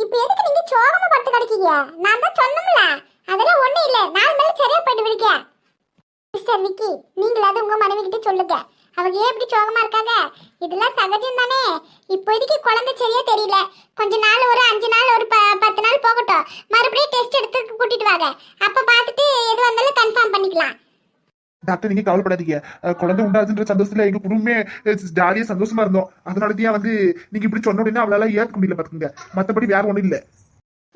இப்போ எதுக்கு நீங்க சோகமா படுத்து கிடக்கீங்க? நான் தான் சொன்னோம்ல அதெல்லாம் ஒண்ணு இல்ல. நாலு நாள் சரியா போயிட்டு விடுங்க. மிஸ்டர் விக்கி நீங்களாவது உங்க மனைவி கிட்ட சொல்லுங்க. அவங்க ஏன் இப்படி சோகமா இருக்காங்க? இதெல்லாம் சகஜம் தானே. இப்போதைக்கு குழந்தை சரியா தெரியல. கொஞ்ச நாள் ஒரு அஞ்சு நாள் ஒரு ப- பத்து நாள் போகட்டும். மறுபடியும் டெஸ்ட் எடுத்து கூட்டிட்டு வாங்க. அப்ப பார்த்துட்டு எது வந்தாலும் கன்ஃபார்ம் பண்ணிக்கலாம். டாக்டர் நீங்க கவலைப்படாதீங்க. குழந்தை உண்டாதுன்ற சந்தோஷத்துல எங்க குடும்பமே ஜாலியா சந்தோஷமா இருந்தோம். அதனாலதான் வந்து நீங்க இப்படி சொன்ன உடனே அவளால ஏற்க முடியல பாத்துக்கோங்க. மத்தபடி வேற ஒண்ணும் இல்ல.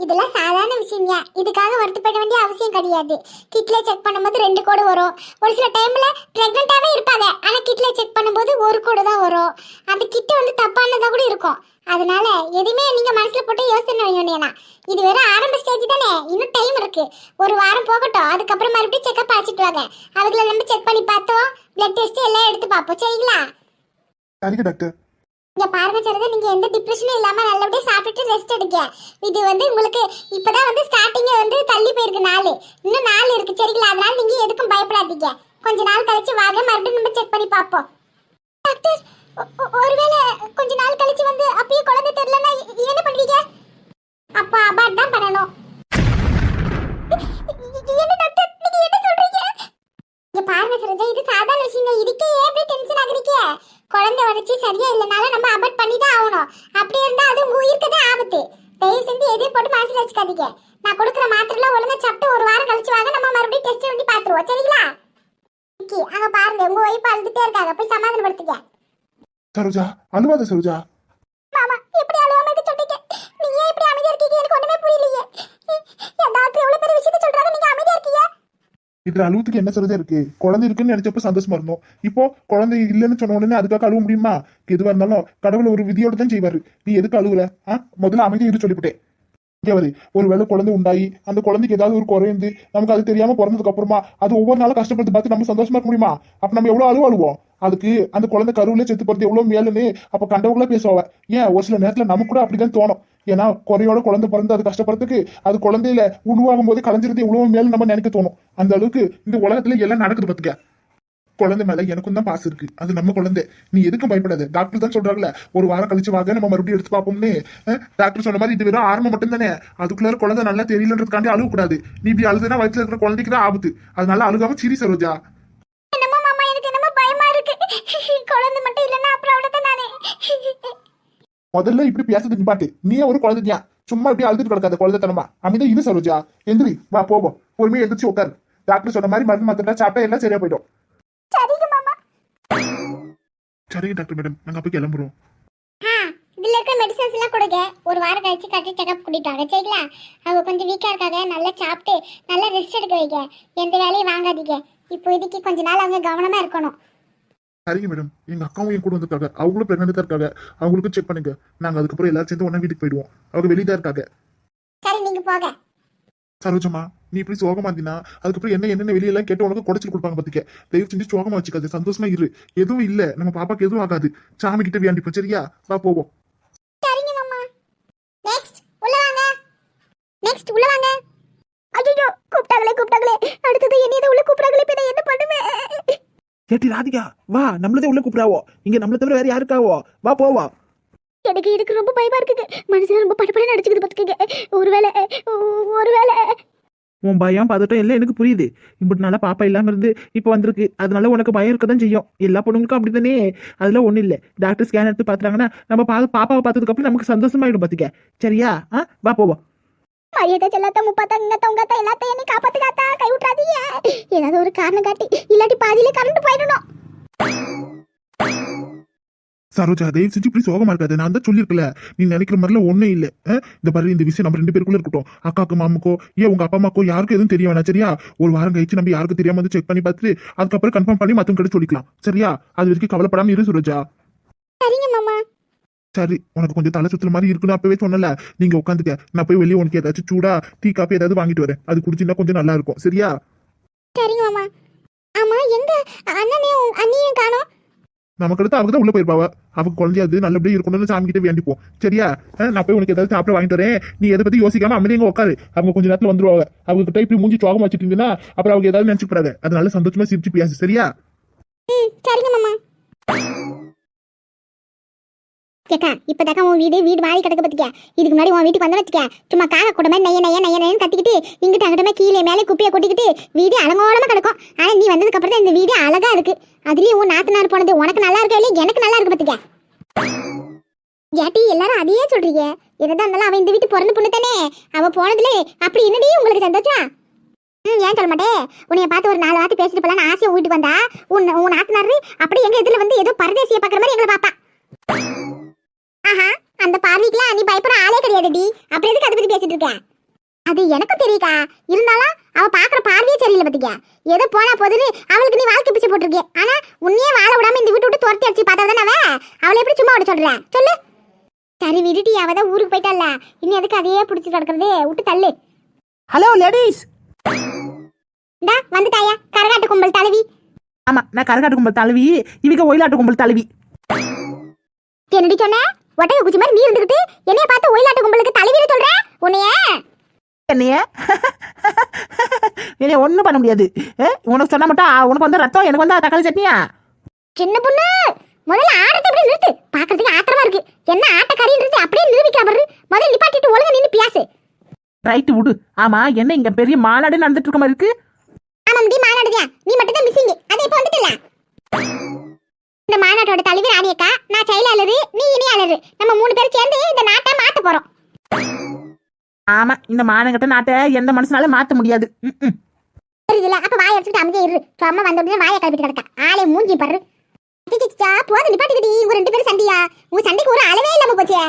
இதெல்லாம் சாதாரண விஷயம்யா. இதுக்காக வருத்தப்பட வேண்டிய அவசியம் கிடையாது. கிட்ல செக் பண்ணும்போது ரெண்டு கோடு வரும். ஒரு சில டைம்ல பிரெக்னெண்டாவே இருப்பாங்க. ஆனா கிட்ல செக் பண்ணும்போது ஒரு கோடு தான் வரும். அந்த கிட்ட வந்து தப்பா தப்பானதா கூட இருக்கும். அதனால எதுவுமே நீங்க மனசுல போட்டு யோசனை வேண்டாம் இது வெறும் ஆரம்ப ஸ்டேஜ் தானே? இன்னும் டைம் இருக்கு. ஒரு வாரம் போகட்டும். அதுக்கப்புறம் மறுபடியும் செக்அப் அழைச்சிட்டு வாங்க. அதுக்குள்ள நம்ம செக் பண்ணி பார்த்தோம். பிளட் டெஸ்ட் எல்லாம் எடுத்து பார்ப்போம். சரிங்களா? சரிங்க டாக்டர் இங்க பாருங்க சரிதா நீங்க எந்த டிப்ரெஷனும் இல்லாம நல்லபடியா சாப்பிட்டுட்டு ரெஸ்ட் எடுங்க. இது வந்து உங்களுக்கு இப்பதான் வந்து ஸ்டார்டிங் வந்து தள்ளி போயிருக்கு நாள். இன்னும் நாள் இருக்கு. சரிங்களா? அதனால நீங்க எதுக்கும் பயப்படாதீங்க. கொஞ்ச நாள் கழிச்சு வாங்க. மறுபடியும் நம்ம செக் பண்ணி பார்ப்போம். டாக்டர் ஒருவேளை கொஞ்ச நாள் கழிச்சு வந்து அப்பயே குழந்தை தெரியலன்னா எ- என்ன பண்ணுவீங்க அப்ப அபார்ட் தான் பண்ணணும். என்ன டாக்டர் நீங்க என்ன சொல்றீங்க? இங்க பாருங்க சரோஜா இது சாதாரண விஷயம் தான். இதுக்கே ஏன் இப்படி டென்ஷன் ஆகுறீங்க? குழந்தை வளர்ச்சி சரியா இல்லைனாலும் நம்ம அபார்ட் பண்ணி தான் ஆகணும். அப்படி இருந்தா அது உங்க உயிருக்கு தான் ஆபத்து. தயவு செஞ்சு எதையும் போட்டு மனசுல வச்சுக்காதீங்க. நான் கொடுக்குற மாத்திரைலாம் ஒழுங்கா சாப்பிட்டு ஒரு வாரம் கழிச்சு வாங்க. நம்ம மறுபடியும் டெஸ்ட் பண்ணி பாத்துருவோம் சரிங்களா? ஓகே அங்க பாருங்க. உங்க ஒய்ஃப் அழுதுட்டே இருக்காங்க. போய் சமாதானப்படுத்துங்க. சரோஜா அழுவாத சரோஜா. மாமா எப்படி அழுவாம இருக்க சொல்றீங்க. நீங்க ஏன் இப்படி அமைதியா இருக்கீங்க? எனக்கு ஒண்ணுமே புரியலையே. என் டாக்டர் எவ்வளவு பெரிய விஷயத்த சொல்றாங்க நீங்க அமைதியா இருக்கீங்க? இதுல அழுவத்துக்கு என்ன சரோஜா இருக்கு? குழந்தை இருக்குன்னு நினைச்சப்ப சந்தோஷமா இருந்தோம். இப்போ குழந்தை இல்லைன்னு சொன்ன உடனே அதுக்காக அழுவ முடியுமா? எதுவா இருந்தாலும் கடவுள் ஒரு விதியோட தான் செய்வாரு. நீ எதுக்கு அழுவல ஆ? முதல்ல அமைதியா இரு சொல்லிவிட்டேன். வரு ஒருவேளை குழந்தை உண்டாயி அந்த குழந்தைக்கு ஏதாவது ஒரு குறைந்து நமக்கு அது தெரியாம பிறந்ததுக்கு அப்புறமா அது ஒவ்வொரு நாளும் கஷ்டப்பட்டு பார்த்து நம்ம சந்தோஷமா இருக்க முடியுமா? அப்ப நம்ம எவ்வளவு அழுவ அழுவோம்? அதுக்கு அந்த குழந்தை கருவிலே செத்து போறது எவ்வளவு மேலுன்னு அப்ப கண்டவங்களா பேசுவாங்க. ஏன்? ஒரு சில நேரத்துல நமக்கு கூட அப்படிதான் தோணும். ஏன்னா குறையோட குழந்தை பிறந்து அது கஷ்டப்படுறதுக்கு அது குழந்தையில உருவாகும் போது கலைஞ்சிருந்து எவ்வளவு மேல நம்ம நினைக்க தோணும். அந்த அளவுக்கு இந்த உலகத்துல எல்லாம் நடக்குது பாத்துக்க. குழந்தை மேல எனக்கும் தான் பாசு இருக்கு. அது நம்ம குழந்தை. நீ எதுக்கும் பயப்படாது. டாக்டர் தான் சொல்றாங்கல்ல ஒரு வாரம் கழிச்சு வாங்க நம்ம மறுபடியும் எடுத்து பார்ப்போம்னு. டாக்டர் சொன்ன மாதிரி இது வெறும் ஆரம்பம் மட்டும் தானே அதுக்குள்ள குழந்தை நல்லா தெரியலன்றதுக்காண்டி அழுகக்கூடாது. நீ இப்படி அழுதுனா வயிற்றுல இருக்கிற குழந்தைக்கு தான் ஆபத்து. அதனால அழுகாம சிரி சரோஜா என்னமோ மாமா எனக்கு என்னமோ பயமா இருக்கு குழந்தை மட்டும் இல்லைன்னா அப்புறம் அவ்வளவுதான் நானே. முதல்ல இப்படி பேசுறது நிப்பாட்டு. நீ ஒரு குழந்தையா? சும்மா இப்படி அழுதுட்டு கிடக்காத குழந்தைத்தனமா? அமைதியா இரு சரோஜா. எந்திரி வா போவோம். பொறுமையா எந்திரிச்சு உட்காரு டாக்டர் சொன்ன மாதிரி மருந்து மாத்திரை சாப்பிட்டா எல்லாம் சரியா போயிடும். சரிங்க மாமா. சரிங்க டாக்டர் மேடம் நாங்க அப்ப கிளம்புறோம். இதுல இருக்க மெடிசன்ஸ் எல்லாம் கொடுங்க. ஒரு வாரம் கழிச்சு கட்டி செக்அப் கூட்டிட்டு சரிங்களா? அவங்க கொஞ்சம் வீக்கா இருக்காங்க. நல்லா சாப்பிட்டு நல்லா ரெஸ்ட் எடுக்க வைங்க. எந்த வேலையும் வாங்காதீங்க. இப்போ இதுக்கு கொஞ்ச நாள் அவங்க கவனமா இருக்கணும். சரிங்க மேடம் எங்க அக்காவும் என் கூட வந்திருக்காங்க. அவங்களும் பிரெக்னெண்டா இருக்காங்க. அவங்களுக்கும் செக் பண்ணுங்க. நாங்க அதுக்கப்புறம் எல்லாரும் சேர்ந்து ஒண்ணா வீட்டுக்கு போயிடுவோம். அவங்க வெளியே தான் இருக்காங்க. சரி நீங்க சரோஜமா நீ இப்படி சோகமா இருந்தீங்கன்னா அதுக்கப்புறம் என்ன என்னென்ன வெளியெல்லாம் கேட்டு உனக்கு குடைச்சல் கொடுப்பாங்க பாத்துக்க. தயவு செஞ்சு சோகமா வச்சுக்காது. சந்தோஷமா இரு. எதுவும் இல்ல. நம்ம பாப்பாக்கு எதுவும் ஆகாது. சாமி கிட்ட வேண்டிப்போம் சரியா? வா போவோம். சரிங்க மாமா. நெக்ஸ்ட் உள்ள வாங்க. நெக்ஸ்ட் உள்ள வாங்க. ஐயோ கூப்பிட்டாங்களே கூப்பிட்டாங்களே. அடுத்தது என்னையத உள்ள கூப்பிடுறாங்களே இப்போ நான் என்ன பண்ணுவேன் ஏட்டி ராதிகா வா நம்மளதே உள்ள கூப்பிடாவோ? இங்க நம்மள தவிர வேற யாருக்காவோ? வா போவா. எனக்கு இதுக்கு ரொம்ப பயமா இருக்குங்க. மனசுல ரொம்ப படப்பட நடிச்சுக்கிது பாத்துக்கங்க ஒருவேளை ஒருவேளை. உன் பயம் பதட்டம் எல்லாம் எனக்கு புரியுது. இப்படி நாளா பாப்பா இல்லாம இருந்து இப்போ வந்திருக்கு. அதனால உனக்கு பயம் இருக்க தான் செய்யும். எல்லா பொண்ணுங்களுக்கும் அப்படிதானே அதெல்லாம் ஒண்ணும் இல்ல. டாக்டர் ஸ்கேன் எடுத்து பாத்துறாங்கன்னா நம்ம பா பாப்பாவை பார்த்ததுக்கு அப்புறம் நமக்கு சந்தோஷமாயிடும் பாத்துக்க சரியா? ஆ? வா போவோம். மரியாதை செல்லாத்த முப்பாத்தா உங்கத்த எல்லாத்தையும் என்னை காப்பாத்துக்காத்தா கை விட்றாதீங்க ஏதாவது ஒரு காரணம் காட்டி இல்லாட்டி பாதியில கரண்ட் போயிடணும். சரோஜா தயவு செஞ்சு இப்படி சோகமா இருக்காது. நான் தான் சொல்லியிருக்கல. நீ நினைக்கிற மாதிரிலாம் ஒண்ணும் இல்ல. இந்த பாரு இந்த விஷயம் நம்ம ரெண்டு பேருக்குள்ள இருக்கட்டும். அக்காக்கு மாமுக்கோ ஏன் உங்க அப்பா அம்மாக்கோ யாருக்கும் எதுவும் தெரிய வேணாம் சரியா? ஒரு வாரம் கழிச்சு நம்ம யாருக்கும் தெரியாம வந்து செக் பண்ணி பார்த்துட்டு அதுக்கப்புறம் கன்ஃபார்ம் பண்ணி மத்தவங்க கிட்ட சொல்லிக்கலாம். சரியா? அது வரைக்கும் கவலைப்படாம இரு சரோஜா. சரிங்க மாமா. சரி உனக்கு கொஞ்சம் தலை சுத்துற மாதிரி இருக்குன்னு அப்பவே சொன்னல நீங்க உட்காந்துக்க. நான் போய் வெளியே உனக்கு ஏதாச்சும் சூடா டீ காப்பி ஏதாவது வாங்கிட்டு வரேன். அது குடிச்சின்னா கொஞ்சம் நல்லா இருக்கும். சரியா? சரிங்க மாமா. ஆமா எங்க அண்ணனையும் அண்ணியும் காணோம். நமக்கு அடுத்து அவங்க தான் உள்ள போயிருப்பாவ. அவங்க குழந்தையாது நல்லபடியா இருக்கணும்னு சாமி கிட்ட வேண்டிப்போம். சரியா? நான் போய் உனக்கு ஏதாவது சாப்பிட வாங்கிட்டு வரேன். நீ எதை பத்தி யோசிக்காம அமைதியா உட்காரு. அவங்க கொஞ்ச நேரத்துல வந்துருவாங்க. அவங்க கிட்ட இப்படி மூஞ்சி சோகம் வச்சுட்டு இருந்தீங்கன்னா அப்புறம் அவங்க ஏதாவது நினைச்சு போறாங்க அதனால சந்தோஷமா சிரிச்சு பேசு. சரியா? சரிங்க மாமா. கேக்கா இப்பதாக்கா உன் வீடு வீடு மாறி கிடக்க பத்திக்க இதுக்கு முன்னாடி உன் வீட்டுக்கு வந்த வச்சுக்க சும்மா காக கூட மாதிரி நைய நைய நைய நையன்னு கத்திக்கிட்டு இங்கிட்ட அங்கிட்ட கீழே மேலே குப்பையை கொட்டிக்கிட்டு வீடு அலங்கோலமா கிடக்கும். ஆனா நீ வந்ததுக்கு அப்புறம் இந்த வீடு அழகா இருக்கு. அதுலயும் உன் நாத்தனார் போனது உனக்கு நல்லா இருக்கா இல்லையா? எனக்கு நல்லா இருக்கு பத்திக்க ஏட்டி எல்லாரும் அதையே சொல்றீங்க. என்னதான் இருந்தாலும் அவன் இந்த வீட்டு பிறந்த பொண்ணு தானே. அவ போனதுல அப்படி என்னடி உங்களுக்கு சந்தோஷம்? ம் ஏன் சொல்ல மாட்டேன் உன்னைய பார்த்து ஒரு நாலு வார்த்தை பேசிட்டு போலான்னு ஆசையை வீட்டுக்கு வந்தா உன் உன் நாத்தனாரு அப்படி எங்க இதுல வந்து ஏதோ பரதேசியை பாக்குற மாதிரி எங்களை பாப்பா அந்த பார்வைக்குலாம் நீ பயப்படுற ஆளே கிடையாதுடி. அப்புறம் எதுக்கு அதை பத்தி பேசிட்டு இருக்க? அது எனக்கும் தெரியுக்கா. இருந்தாலும் அவ பாக்குற பார்வையே சரியில்லை பத்திக்க ஏதோ போனா போதுன்னு அவளுக்கு நீ வாழ்க்கை பிச்சை போட்டிருக்கே ஆனா உன்னையே வாழ விடாம இந்த வீட்டு விட்டு துரத்தி அடிச்சு பார்த்தா தானே அவ? அவளை எப்படி சும்மா விட சொல்ற? சொல்லு. சரி விடுடி. அவ தான் ஊருக்கு போயிட்டால இனி எதுக்கு அதையே பிடிச்சி கிடக்குறது விட்டு தள்ளு. ஹலோ லேடிஸ் இந்தா வந்துட்டாயா கரகாட்டு கும்பல் தலைவி ஆமா நான் கரகாட்டு கும்பல் தழுவி இவங்க ஒயிலாட்டு கும்பல் தழுவி. என்னடி சொன்ன? ஒட்டக குச்சி மாதிரி நீ இருந்துகிட்டு என்னைய பார்த்து ஒயிலாட்டு கும்பலுக்கு தலைவின்னு சொல்ற? உன்னைய? என்னைய? என்னைய ஒன்றும் பண்ண முடியாது. உனக்கு சொன்னா மட்டும் உனக்கு வந்து ரத்தம் எனக்கு வந்து தக்காளி சட்னியா? சின்ன பொண்ணு முதல்ல ஆட்டத்தை அப்படியே நிறுத்து. பாக்குறதுக்கு ஆத்திரமா இருக்கு. என்ன ஆட்டக்காரின்றது அப்படியே நிரூபிக்கிறா பாரு. முதல்ல நிப்பாட்டிட்டு ஒழுங்கா நின்னு பேசு ரைட்டு விடு. ஆமா என்ன இங்க பெரிய மாநாடு நடந்துட்டு இருக்க மாதிரி இருக்கு? ஆமா முடி மாநாடுதியா? நீ மட்டும் தான் மிஸ்ஸிங் அது இப்ப வந்துட்டல? இந்த மாநாட்டோட தலைவி ராணியக்கா நான் செயலாளரு நீ இணையாளரு. நம்ம மூணு பேரும் சேர்ந்து இந்த நாட்டை மாத்த போறோம். ஆமா இந்த மானங்கிட்ட நாட்டை எந்த மனுஷனால மாத்த முடியாது. ம், ம். தெரியுதுல அப்ப வாய் அடிச்சுட்டு அமைதியா இரு. சும்மா வந்த உடனே வாயை கழுப்பிட்டு கிடக்கா. ஆளே மூஞ்சி பாரு. அச்சச்சச்சா, போதும் நிப்பாட்டிக்கிட்டி உங்க ரெண்டு பேரும் சண்டையா? உங்க சண்டைக்கு ஒரு அளவே இல்லாம போச்சே.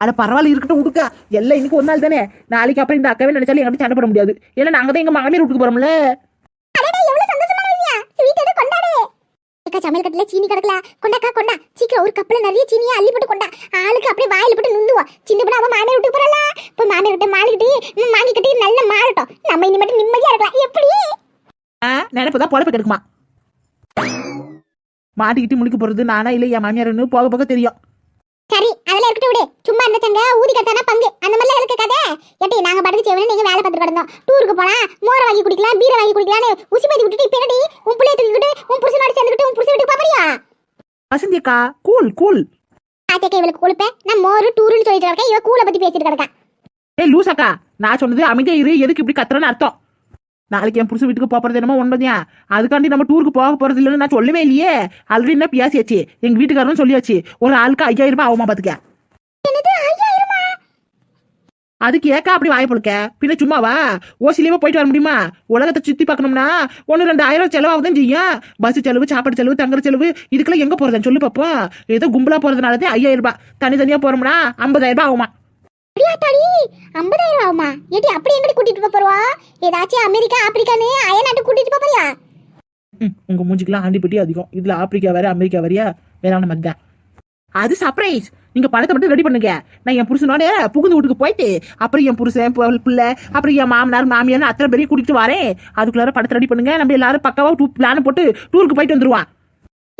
அட பரவாயில்ல இருக்கட்டும் விடுக்கா எல்லாம் இன்னைக்கு ஒரு நாள் தானே. நாளைக்கு அப்புறம் இந்த அக்காவே நினைச்சாலும் எங்கிட்ட சண்டை போட முடியாது. ஏன்னா நாங்க தான் எங்க மாமியார் வீட்டுக்கு போறோம்ல. அடடே எவ்வளவு சந்தோஷமான விஷயம் ஸ்வீட் எடு கொண்டாடு அக்கா சமையல் கட்டுல சீனி கிடக்கல கொண்டாக்கா கொண்டா. சீக்கிரம் ஒரு கப்பல நிறைய சீனியை அள்ளி போட்டு கொண்டா. ஆளுக்கு அப்படியே வாயில போட்டு நுந்துவா. சின்ன பொண்ணு அவன் மாமியார் விட்டு போறல போய் மாமியார் விட்டு மாளிக்கிட்டு ம், வாங்கிக்கிட்டு நல்ல மாறட்டும். நம்ம இனி மட்டும் நிம்மதியா இருக்கலாம். எப்படி? நினைப்பு தான் பொழப்பு கெடுக்குமா? மாட்டிக்கிட்டு முழிக்க போறது நானா இல்லை என் மாமியார்னு போக போக தெரியும். சரி அதெல்லாம் இருக்கட்டும் விடு. சும்மா இருந்த சங்க ஊதி கட்டானா பங்கு. அந்த மாதிரிலாம் இருக்க கதை. எப்படி நாங்க படுத்து செய்வோம் நீங்க வேலை பார்த்துட்டு கிடந்தோம். டூருக்கு போலாம் மோரை வாங்கி குடிக்கலாம் பீரை வாங்கி குடிக்கலாம்னு உசி பேத்தி விட்டுட்டு இப்ப என்னடி? உன் பிள்ளைய தூக்கிட்டு உன் புருஷனோட சேர்ந்துக்கிட்டு உன் புருஷன் வீட்டுக்கு பாப்பறியா வசந்தி அக்கா கூல் கூல் ஆத்தேக்க இவளுக்கு கொழுப்பேன் நான் மோரு டூருன்னு சொல்லிட்டு இருக்கேன். இவ கூலை பத்தி பேசிட்டு கிடக்கா. ஏய் லூஸ் அக்கா நான் சொன்னது அமைதியா இரு. எதுக்கு இப்படி கத்துறேன்னு அர்த்தம். நாளைக்கு என் புருஷன் வீட்டுக்கு போறது என்னமோ ஒன்பதியா அதுக்காண்டி நம்ம டூருக்கு போக போறது இல்லைன்னு நான் சொல்லவே இல்லையே. ஆல்ரெடி என்ன பேசியாச்சு எங்க வீட்டுக்காரரும் சொல்லியாச்சு. ஒரு ஆளுக்கு ஐயாயிரம் ரூபாய் ஆகுமா பாத்துக்க? அதுக்கு ஏக்கா அப்படி வாய பொழுக்க? பின்ன சும்மாவா? ஓசிலேயே போயிட்டு வர முடியுமா? உலகத்தை சுத்தி பார்க்கணும்னா ஒன்று ரெண்டு ஆயிரம் செலவாகுதான் செய்யும் பஸ் செலவு சாப்பாடு செலவு தங்குற செலவு இதுக்கெல்லாம் எங்க போறதுன்னு சொல்லு பாப்போம். ஏதோ கும்பலா போறதுனாலதான் ஐயாயிரம் ரூபாய். தனித்தனியா போறோம்னா ஐம்பதாயிரம் ரூபாய் ஆகுமா? ஐம்பதாயிரம் ஆகுமா? ஏடி அப்படி எங்கடி கூட்டிட்டு போறவா? ஏதாச்சும் அமெரிக்கா ஆப்பிரிக்கான்னு அயல்நாட்டுக்கு கூட்டிட்டு போறியா? உங்க மூஞ்சிக்கெல்லாம் ஆண்டிப்பட்டி அதிகம். இதுல ஆப்பிரிக்கா வேற அமெரிக்கா வேறான மாதிரி தான் அது சர்ப்ரைஸ் நீங்க பணத்தை மட்டும் ரெடி பண்ணுங்க. நான் என் புருஷனோட புகுந்து வீட்டுக்கு போயிட்டு அப்புறம் என் புருஷன் பிள்ளை அப்புறம் என் மாமனார் மாமியார் அத்தனை பேரையும் கூட்டிட்டு வரேன். அதுக்குள்ளார படத்தை ரெடி பண்ணுங்க. நம்ம எல்லாரும் பக்காவா டூ பிளான் போட்டு டூருக்கு போயிட்டு வந்துருவான்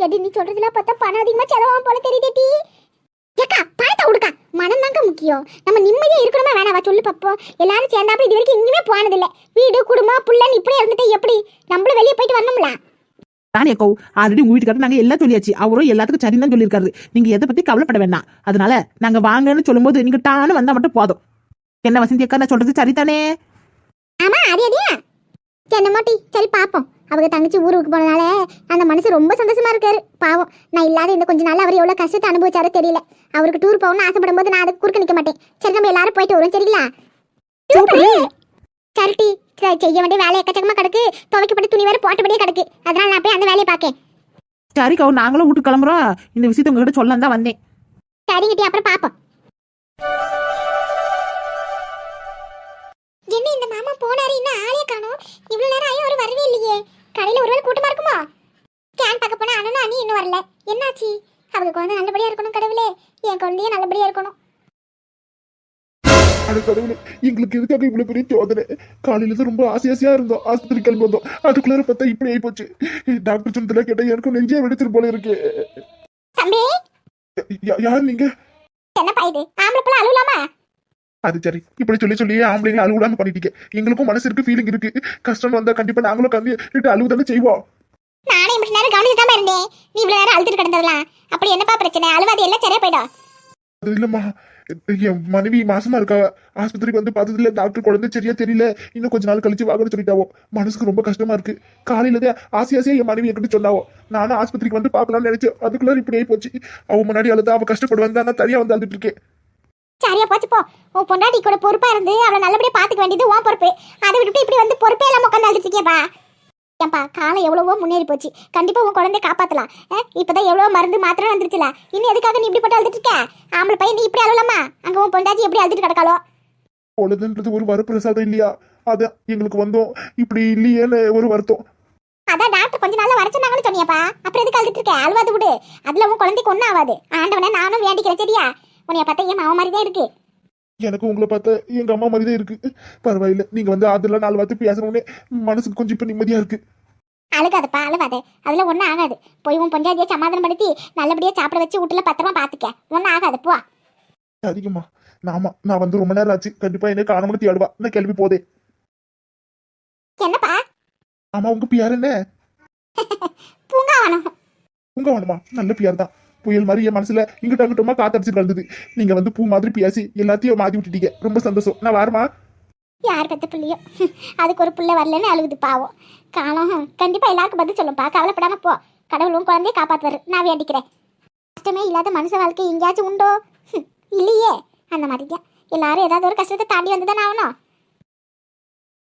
எடி நீ சொல்றதுல பார்த்தா பணம் அதிகமா செலவாகும் போல தெரியுதேடி ஏக்கா பணத்தை கொடுக்கா மனம் தாங்க முக்கியம். நம்ம நிம்மதியா இருக்கணுமா? வேணாவா சொல்லு பாப்போம். எல்லாரும் சேர்ந்தாப்புல இது வரைக்கும் எங்கேயுமே போனதில்லை. வீடு குடும்பம் புள்ளன்னு இப்படியே இருந்துட்டு எப்படி? நம்மளும் வெளியே போயிட்டு வரணும்ல. தானே கோ ஆல்ரெடி உங்க வீட்டுக்காரர் நாங்க எல்லாம் சொல்லியாச்சு. அவரும் எல்லாத்துக்கும் சரின்னு தான் சொல்லியிருக்காரு. நீங்க எதை பத்தி கவலைப்பட வேண்டாம். அதனால நாங்க வாங்கன்னு சொல்லும்போது நீங்க டான்னு வந்தா மட்டும் போதும். என்ன வசந்தி அக்கா நான் சொல்றது சரிதானே? ஆமா அது அதையா என்ன மாட்டி சரி பாப்போம். அவங்க தங்கச்சி ஊருக்கு போனனால அந்த மனசு ரொம்ப சந்தோஷமா இருக்காரு. பாவம் நான் இல்லாத இந்த கொஞ்ச நாள் அவர் எவ்வளவு கஷ்டத்தை அனுபவிச்சாரோ தெரியல. அவருக்கு டூர் போகணும்னு ஆசைப்படும் போது நான் அதுக்கு குறுக்க நிக்க மாட்டேன். சரி நம்ம எல்லாரும் போயிட்டு வரோம் சரிங்களா? சரிட்டி. சரி, செய்ய வேண்டிய வேலை எக்கச்சக்கமா கிடக்கு. துவைக்கப்பட்ட துணி வேற போட்டபடியே கிடக்கு. அதனால நான் போய் அந்த வேலையை பார்க்கேன். சரி கவு நாங்களும் வீட்டுக்கு கிளம்புறோம். இந்த விஷயத்த உங்ககிட்ட சொல்லலாம் தான் வந்தேன். சரிங்கட்டி அப்புறம் பாப்போம் என்ன இந்த மாமா போனாரு? இன்னும் ஆளே காணோம். இவ்வளவு நேரம் ஆயும் அவர் வரவே இல்லையே. கடையில ஒருவேளை கூட்டமா இருக்குமா? ஸ்கேன் பார்க்க போனா அண்ணனும் அண்ணி இன்னும் வரல. என்னாச்சு? அவங்க குழந்தை நல்லபடியா இருக்கணும் கடவுளே. என் குழந்தைய நல்லபடியா இருக்கணும். அது கடவுளே எங்களுக்கு எதுக்காக இவ்வளவு பெரிய சோதனை? காலையில இருந்து ரொம்ப ஆசை ஆசையா இருந்தோம். ஆஸ்பத்திரி கிளம்பி வந்தோம். அதுக்குள்ளார பார்த்தா இப்படி ஆகி போச்சு டாக்டர் சொன்னதுல கேட்டா எனக்கும் நெஞ்சே வெடிச்சிரு போல இருக்கு. யார் நீங்க? அது சரி. இப்படி சொல்லி சொல்லி ஆம்பளைங்களை அழுவிடாம பண்ணிட்டீங்க. எங்களுக்கும் மனசு இருக்கு ஃபீலிங் இருக்கு. கஷ்டம் வந்தா கண்டிப்பா நாங்களும் கம்மி அழுவு தானே செய்வோம். நானே இப்படி நேரம் கவனிச்சுதாம இருந்தேன். நீ இவ்வளவு நேரம் அழுதுட்டு கிடந்ததெல்லாம் அப்படி என்னப்பா பிரச்சனை? அழுவாது எல்லாம் சரியா போயிடும். இல்லம்மா. என் மனைவி மாசமா இருக்கா? ஆஸ்பத்திரிக்கு வந்து பார்த்ததுல டாக்டர் குழந்தை சரியா தெரியல. இன்னும் கொஞ்ச நாள் கழிச்சு வாங்கன்னு சொல்லிட்டாவோ. மனசுக்கு ரொம்ப கஷ்டமா இருக்கு. காலையில தான் ஆசை ஆசையா என் மனைவி என்கிட்ட சொன்னாவோ. நானும் ஆஸ்பத்திரிக்கு வந்து பார்க்கலாம்னு நினைச்சேன் அதுக்குள்ள இப்படி ஆகி போச்சு. அவ முன்னாடி அழுதா அவ கஷ்டப்படுவான் நான் தனியா வந்து அழுதுட்டு இருக்கேன். சரியா போச்சு போ. உன் பொண்டாட்டி கூட பொறுப்பா இருந்து அவளை நல்லபடியா பாத்துக்க வேண்டியது உன் பொறுப்பு. அதை விட்டுட்டு இப்படி வந்து பொறுப்பே இல்லாம உட்காந்து அழுதுட்டு இருக்கியப்பா. ஏன்பா காலம் எவ்வளவோ முன்னேறி போச்சு. கண்டிப்பா உன் குழந்தைய காப்பாத்தலாம். இப்பதான் எவ்வளவு மருந்து மாத்திரம் வந்துருச்சுல. இன்னும் எதுக்காக நீ இப்படி போட்டு அழுதுட்டு இருக்க? ஆம்பளை பையன் நீ இப்படி அழுவலாமா? அங்க உன் பொண்டாட்டி எப்படி அழுதுட்டு கிடக்காளோ? பொழுதுன்றது ஒரு வரப்பிரசாதம் இல்லையா? அதான் எங்களுக்கு வந்தோம். இப்படி இல்லையேன்னு ஒரு வருத்தம். அதான் டாக்டர் கொஞ்ச நாள்ல வர சொன்னாங்கன்னு சொன்னியாப்பா. அப்புறம் எதுக்கு அழுதுட்டு இருக்க? அழுவாது விடு. அதுல உன் குழந்தைக்கு ஒன்றும் ஆகாது ஆண்டவனே நானும் வேண்டிக்கிறேன் சரியா? உன்னைய பார்த்தா என் மாவன் மாதிரி தான் இருக்கு. எனக்கு உங்களை பார்த்தா எங்க அம்மா மாதிரி தான் இருக்கு. பரவாயில்ல நீங்க வந்து அதெல்லாம் நாலு வார்த்தை பேசணும்னே மனசுக்கு கொஞ்சம் இப்ப நிம்மதியா இருக்கு. அழுகாதப்பா அழுகாத அதுல ஒன்றும் ஆகாது. போய் உன் பொஞ்சாதியை சமாதானப்படுத்தி நல்லபடியா சாப்பிட வச்சு வீட்டுல பத்திரமா பாத்துக்க. ஒன்றும் ஆகாது போ. அதிகமா நாமா நான் வந்து ரொம்ப நேரம் ஆச்சு. கண்டிப்பா என்ன காணமுன்னு தேடுவா. நான் கிளம்பி போதே. என்னப்பா? ஆமா உங்க பியார் என்ன? பூங்காவனம் உங்க வேணுமா நல்ல பியார் தான். புயல் மாதிரி என் மனசுல இங்கிட்ட அங்கிட்டமா காத்தடிச்சு கலந்தது நீங்க வந்து பூ மாதிரி பியாசி எல்லாத்தையும் மாத்தி விட்டுட்டீங்க. ரொம்ப சந்தோஷம். நான் வாரமா யார் பெத்த பிள்ளையோ? அதுக்கு ஒரு பிள்ளை வரலன்னு அழுகுது பாவம். காணும். கண்டிப்பா எல்லாருக்கும் பதில் சொல்லும்பா கவலைப்படாம போ. கடவுளும் குழந்தைய காப்பாத்துவாரு. நான் வேண்டிக்கிறேன். கஷ்டமே இல்லாத மனுஷ வாழ்க்கை எங்கேயாச்சும் உண்டோ? இல்லையே. அந்த மாதிரி எல்லாரும் ஏதாவது ஒரு கஷ்டத்தை தாண்டி வந்துதானே ஆகணும்.